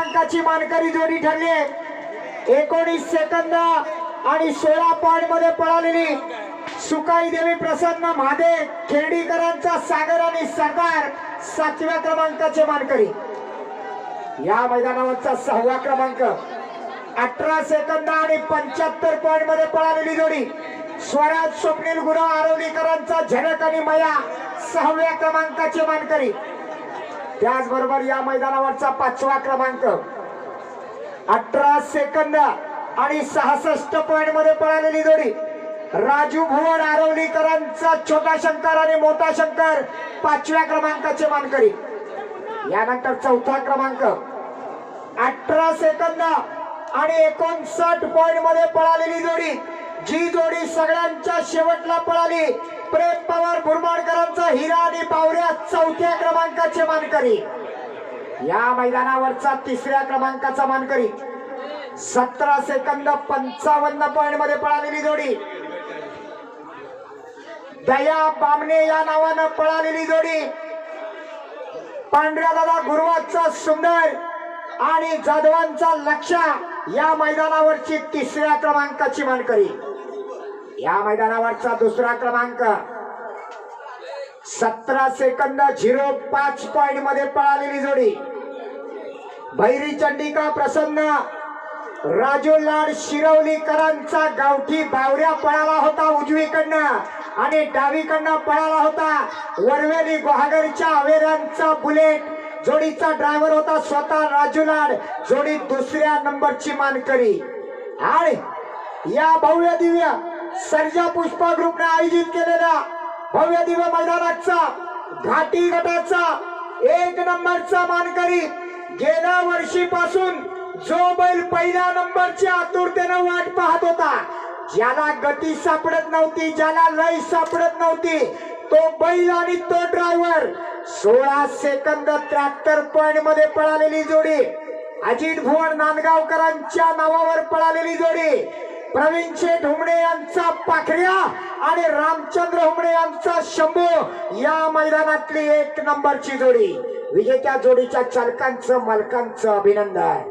क्रमांकाची मानकरी जोडी ठरली एकोणीस सेकंद आणि सोळा पॉइंटमध्ये पळालेली सुकाई देवी प्रसन्न महादे खेर्डीकरांचा सागर आणि सरदार सातव्या क्रमांकाचे मानकरी. या मैदानावरचा सहावा क्रमांक. अठरा सेकंद आणि पंच्याहत्तर पॉइंटमध्ये पळालेली जोडी. स्वराज स्वप्नील गुरु आरवलीकरांचा झनक आणि मया सहाव्या क्रमांकाचे मानकरी. त्याचबरोबर या मैदानावरचा पाचवा क्रमांक. अठरा सेकंद आणि सहासष्ट पॉइंटमध्ये पळालेली जोडी. राजू भुवन आरवलीकरांचा छोटा शंकर आणि मोठा शंकर पाचव्या क्रमांकाचे मानकरी. यानंतर चौथा क्रमांक. अठरा सेकंद आणि एकोणसाठ पॉइंटमध्ये पळालेली जोडी. जी जोडी सगळ्यांच्या शेवटला पळाली. प्रेम पवार बुरमाडकरांचा हिरा आणि पावऱ्या चौथ्या क्रमांकाचे मानकरी. या मैदानावरचा तिसऱ्या क्रमांकाचा मानकरी. सतरा सेकंद पंचावन्न पॉइंटमध्ये पळालेली जोडी. दया बामणे या नावानं पळालेली जोडी. पांढऱ्या दादा गुरुवाचा सुंदर आणि जाधवांचा लक्षा या मैदानावरची तिसऱ्या क्रमांकाची मानकरी. या मैदानावरचा दुसरा क्रमांक. सतरा सेकंद झिरो पाच पॉइंटमध्ये पळालेली जोडी. भैरी चंडिका प्रसन्न राजू लाड शिरवलीकरांचा गावठी बावऱ्या पळाला होता उजवीकडनं आणि डावीकडनं पळाला होता. वरवेली गुहागरच्या अवेरांचा बुलेट जोडीचा ड्रायव्हर होता स्वतः राजू लाड जोडी दुसऱ्या नंबरची मानकरी. आणि या भव्य दिव्य सर्जा पुष्पा ग्रुपने आयोजित केलेल्या भव्य दिव्य मैदानाचा घाटी गटाचा एक नंबरचा मानकरी. गेल्या वर्षीपासून जो बैल पहिल्या नंबरची आतुरतेनं वाट पाहत होता ज्याला गती सापडत नव्हती ज्याला लय सापडत नव्हती तो बैल आणि तो ड्रायव्हर सोळा सेकंद त्र्याहत्तर पॉइंटमध्ये पळालेली जोडी. अजित भुवन नांदगावकरांच्या नावावर पळालेली जोडी. प्रवीण शेठ हुमणे यांचा पाखऱ्या आणि रामचंद्र हुमणे यांचा शंभू या मैदानातली एक नंबरची जोडी. विजेत्या जोडीच्या चालकांचं मालकांचं अभिनंदन.